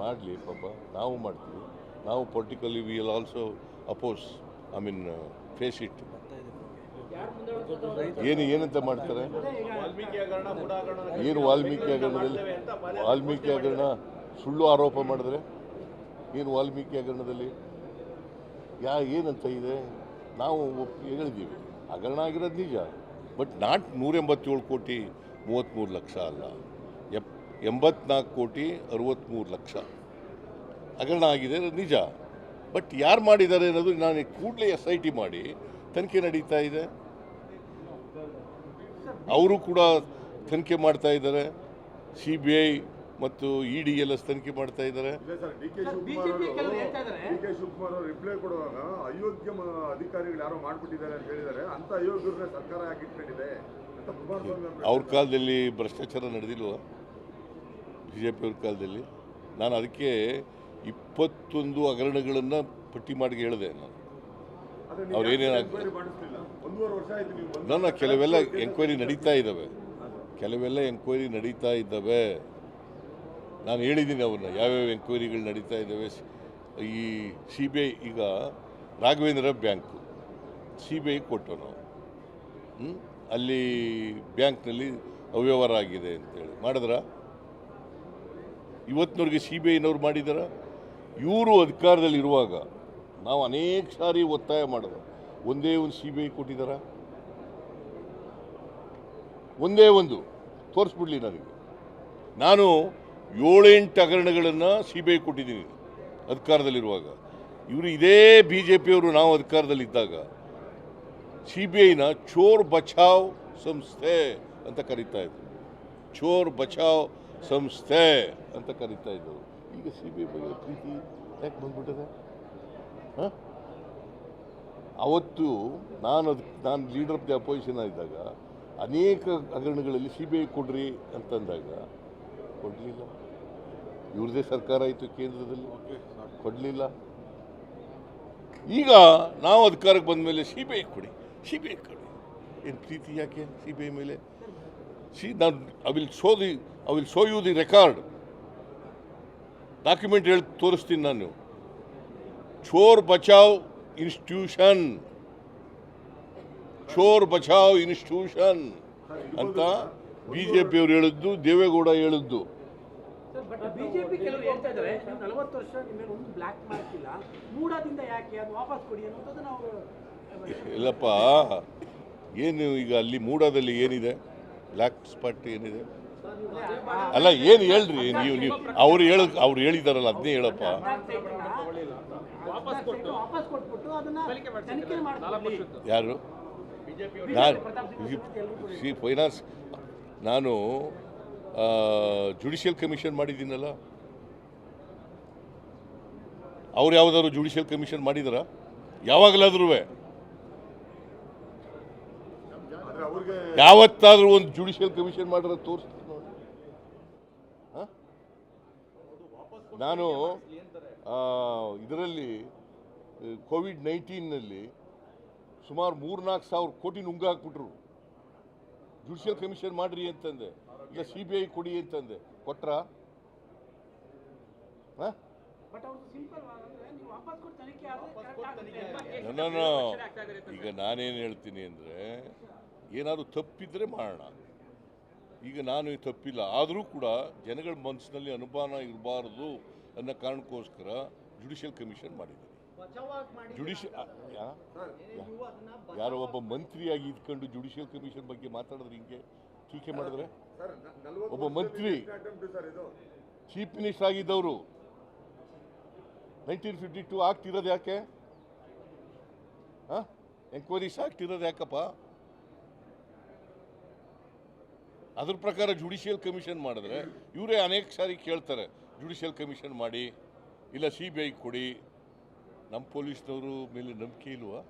ಮಾಡಲಿ ಪಾಪ, ನಾವು ಮಾಡ್ತೀವಿ. ನಾವು politically will also oppose I mean face it ಏನು, ಏನಂತ ಮಾಡ್ತಾರೆ? ಏನು ವಾಲ್ಮೀಕಿ ಹಗರಣದಲ್ಲಿ, ವಾಲ್ಮೀಕಿ ಹಗರಣ ಸುಳ್ಳು ಆರೋಪ ಮಾಡಿದ್ರೆ ಏನು ವಾಲ್ಮೀಕಿ ಹಗರಣದಲ್ಲಿ? ಯಾ, ಏನಂತ ಇದೆ? ನಾವು ಹೇಳಿದ್ದೀವಿ. ಹಗರಣ ಆಗಿರೋದು ನಿಜ. ಬಟ್ ನಾಟ್ ನೂರ ಎಂಬತ್ತೇಳು ಕೋಟಿ ಮೂವತ್ತ್ಮೂರು ಲಕ್ಷ ಅಲ್ಲ. ಎಪ್ ಎಂಬತ್ನಾಲ್ಕು ಕೋಟಿ ಅರವತ್ತ್ಮೂರು ಲಕ್ಷ. ಹಗರಣ ಆಗಿದೆ ನಿಜ. ಬಟ್ ಯಾರು ಮಾಡಿದ್ದಾರೆ ಅನ್ನೋದು ನಾನು ಕೂಡಲೇ ಎಸ್ ಐ ಟಿ ಮಾಡಿ ತನಿಖೆ ನಡೀತಾ ಇದೆ. ಅವರು ಕೂಡ ತನಿಖೆ ಮಾಡ್ತಾ ಇದ್ದಾರೆ. ಸಿ ಬಿ ಐ ಮತ್ತು ಇ ಡಿ ಎಲ್ ಎಸ್ ತನಿಖೆ ಮಾಡ್ತಾ ಇದ್ದಾರೆ. Sir D K sir, Shivakumar ಹೇಳ್ತಾ ಇದ್ದಾರೆ. ಡಿ ಕೆ ಶಿವಕುಮಾರ್ ರಿಪ್ಲೈ ಕೊಡುವಾಗ ಅಯೋಗ್ಯ ಮ- ಅಧಿಕಾರಿಗಳು ಯಾರು ಮಾಡ್ಬಿಟ್ಟಿದ್ದಾರೆ ಅಂತ ಹೇಳಿದ್ದಾರೆ. ಅಂತ ಅಯೋಗ್ಯರನ್ನ ಸರ್ಕಾರ ಯಾಕೆ ಇಟ್ಕೊಂಡಿದೆ ಅಂತ ಕುಮಾರಸ್ವಾಮಿ ಅವರು ಅವ್ರ ಕಾಲದಲ್ಲಿ ಭ್ರಷ್ಟಾಚಾರ ನಡೆದಿಲ್ವ? ಬಿ ಜೆ ಪಿಯವ್ರ ಕಾಲದಲ್ಲಿ. ನಾನು ಅದಕ್ಕೆ ಇಪ್ಪತ್ತೊಂದು ಹಗರಣಗಳನ್ನು ಪಟ್ಟಿ ಮಾಡಿ ಹೇಳಿದೆ ನಾನು. ಅವ್ರೇನೇನಾಗ್ತದೆ ನನ್ನ ಕೆಲವೆಲ್ಲ ಎಂಕ್ವೈರಿ ನಡೀತಾ ಇದ್ದಾವೆ ಕೆಲವೆಲ್ಲ ಎಂಕ್ವೈರಿ ನಡೀತಾ ಇದ್ದಾವೆ ನಾನು ಹೇಳಿದ್ದೀನಿ ಅವನ್ನ ಯಾವ್ಯಾವ ಎಂಕ್ವೈರಿಗಳು ನಡೀತಾ ಇದ್ದಾವೆ ಈ ಸಿ ಬಿ ಐ ಈಗ Raghavendra bank C B I ಕೊಟ್ಟು ನಾವು ಹ್ಞೂ ಅಲ್ಲಿ ಬ್ಯಾಂಕ್ನಲ್ಲಿ ಅವ್ಯವಹಾರ ಆಗಿದೆ ಅಂತೇಳಿ ಮಾಡಿದ್ರ? ಇವತ್ತಿನವ್ರಿಗೆ ಸಿ ಬಿ ಐನವ್ರು ಮಾಡಿದಾರ. ಇವರು ಅಧಿಕಾರದಲ್ಲಿರುವಾಗ ನಾವು ಅನೇಕ ಸಾರಿ ಒತ್ತಾಯ ಮಾಡಿದ್ರು ಒಂದೇ ಒಂದು ಸಿ ಬಿ ಐ ಕೊಟ್ಟಿದ್ದಾರ ಒಂದೇ ಒಂದು. ತೋರಿಸ್ಬಿಡ್ಲಿ ನನಗೆ ನಾನು ಏಳೆಂಟು ಹಗರಣಗಳನ್ನು ಸಿ ಬಿ ಐ ಕೊಟ್ಟಿದ್ದೀನಿ ಅಧಿಕಾರದಲ್ಲಿರುವಾಗ. ಇವರು ಇದೇ ಬಿ ಜೆ ಪಿಯವರು ನಾವು ಅಧಿಕಾರದಲ್ಲಿದ್ದಾಗ ಸಿ ಬಿ ಐನ ಚೋರ್ ಬಚಾವ್ ಸಂಸ್ಥೆ ಅಂತ ಕರೀತಾ ಇದ್ರು. ಚೋರ್ ಬಚಾವ್ ಸಂಸ್ಥೆ ಅಂತ ಕರೀತಾ ಇದ್ದವು ಈಗ ಸಿ ಬಿ ಐ ಬಗ್ಗೆ ಪ್ರೀತಿ ಯಾಕೆ ಬಂದ್ಬಿಟ್ಟಿದೆ? ಅವತ್ತು ನಾನು ಅದು, ನಾನು ಲೀಡರ್ ಆಫ್ ದಿ ಅಪೋಸಿಷನ್ ಇದ್ದಾಗ ಅನೇಕ ಹಗರಣಗಳಲ್ಲಿ ಸಿ ಬಿ ಐ ಕೊಡ್ರಿ ಅಂತಂದಾಗ ಕೊಡಲಿಲ್ಲ. ಇವ್ರದೇ ಸರ್ಕಾರ ಆಯಿತು ಕೇಂದ್ರದಲ್ಲಿ. ಕೊಡಲಿಲ್ಲ. ಈಗ ನಾವು ಅಧಿಕಾರಕ್ಕೆ ಬಂದ ಮೇಲೆ ಸಿ ಬಿ ಐ ಕೊಡಿ ಸಿ ಬಿ ಐ ಕೊಡಿ. ಏನು ಪ್ರೀತಿ ಯಾಕೆ ಸಿ ಬಿ ಐ ಮೇಲೆ? ಸಿ, ನಾನು I will I will show you the record document ಹೇಳಿ ತೋರಿಸ್ತೀನಿ ನಾನು. ಚೋರ್ ಬಚಾವ್ ಇನ್ಸ್ಟಿಟ್ಯೂಷನ್ ಚೋರ್ ಬಚಾವ್ ಇನ್ಸ್ಟಿಟ್ಯೂಷನ್ ಅಂತ ಬಿ ಜೆ ಪಿಯವರು ಹೇಳಿದ್ದು ದೇವೇಗೌಡ ಹೇಳಿದ್ದು. ಇಲ್ಲಪ್ಪ ಏನು ಈಗ ಅಲ್ಲಿ ಮೂಡಾದಲ್ಲಿ ಏನಿದೆ? ಬ್ಲ್ಯಾಕ್ ಸ್ಪಾಟ್ ಏನಿದೆ? ಅಲ್ಲ, ಏನು ಹೇಳ್ರಿ ನೀವು ನೀವು, ಅವ್ರು ಹೇಳ, ಅವ್ರು ಹೇಳಿದಾರಲ್ಲ ಅದನ್ನೇ ಹೇಳಪ್ಪ. ಯಾರು? ನಾನು ಸಿ ಫೈನಾನ್ಸ್, ನಾನು ಜುಡಿಷಿಯಲ್ ಕಮಿಷನ್ ಮಾಡಿದ್ದೀನಲ್ಲ. ಅವ್ರು ಯಾವುದಾದ್ರು ಜುಡಿಷಿಯಲ್ ಕಮಿಷನ್ ಮಾಡಿದಾರ? ಯಾವಾಗಲಾದ್ರೂ ಯಾವತ್ತಾದರೂ ಒಂದು ಜುಡಿಷಿಯಲ್ ಕಮಿಷನ್ ಮಾಡಿರೋ ತೋರಿಸ್ತೀನಿ ನೋಡಿ ಹ? ನಾನು ಇದರಲ್ಲಿ ಕೋವಿಡ್ ನೈನ್ಟೀನ್ನಲ್ಲಿ ಸುಮಾರು ಮೂರ್ನಾಲ್ಕು ಸಾವಿರ ಕೋಟಿ ನುಂಗಾಕ್ಬಿಟ್ರು. ಜುಡಿಷಿಯಲ್ ಕಮಿಷನ್ ಮಾಡ್ರಿ ಅಂತಂದೆ. ಇಲ್ಲ ಸಿ ಬಿ ಐ ಕೊಡಿ ಅಂತಂದೆ. ಕೊಟ್ರ? ಈಗ ನಾನೇನು ಹೇಳ್ತೀನಿ ಅಂದರೆ ಏನಾದರೂ ತಪ್ಪಿದ್ರೆ ಮಾಡೋಣ ಈಗ ನಾನು ಈ ತಪ್ಪಿಲ್ಲ. ಆದರೂ ಕೂಡ ಜನಗಳ ಮನಸ್ಸಿನಲ್ಲಿ ಅನುಮಾನ ಇರಬಾರ್ದು ಅನ್ನೋ ಕಾರಣಕ್ಕೋಸ್ಕರ ಜುಡಿಷಿಯಲ್ ಕಮಿಷನ್ ಮಾಡಿದ್ದೀನಿ ಜುಡಿಷಿಯ ಯಾರೋ ಒಬ್ಬ ಮಂತ್ರಿಯಾಗಿ ಇದ್ಕೊಂಡು ಜುಡಿಷಿಯಲ್ ಕಮಿಷನ್ ಬಗ್ಗೆ ಮಾತಾಡಿದ್ರೆ ಹಿಂಗೆ ಟೀಕೆ ಮಾಡಿದ್ರೆ? ಒಬ್ಬ ಮಂತ್ರಿ ಚೀಫ್ ಮಿನಿಸ್ಟರ್ ಆಗಿದ್ದವರು. ನೈನ್ಟೀನ್ ಫಿಫ್ಟಿ ಟು ಆಗ್ತಿರೋದು ಯಾಕೆ? ಹಾಂ? ಎಂಕ್ವೈರೀಸ್ ಆಗ್ತಿರೋದು ಯಾಕಪ್ಪ? ಅದ್ರ ಪ್ರಕಾರ ಜುಡಿಷಿಯಲ್ ಕಮಿಷನ್ ಮಾಡಿದ್ರೆ, ಇವರೇ ಅನೇಕ ಸಾರಿ ಕೇಳ್ತಾರೆ ಜುಡಿಷಿಯಲ್ ಕಮಿಷನ್ ಮಾಡಿ, ಇಲ್ಲ ಸಿ ಬಿ ಐ ಕೊಡಿ, ನಮ್ಮ ಪೊಲೀಸ್ನವರು ಮೇಲೆ ನಂಬಿಕೆ ಇಲ್ವಾ?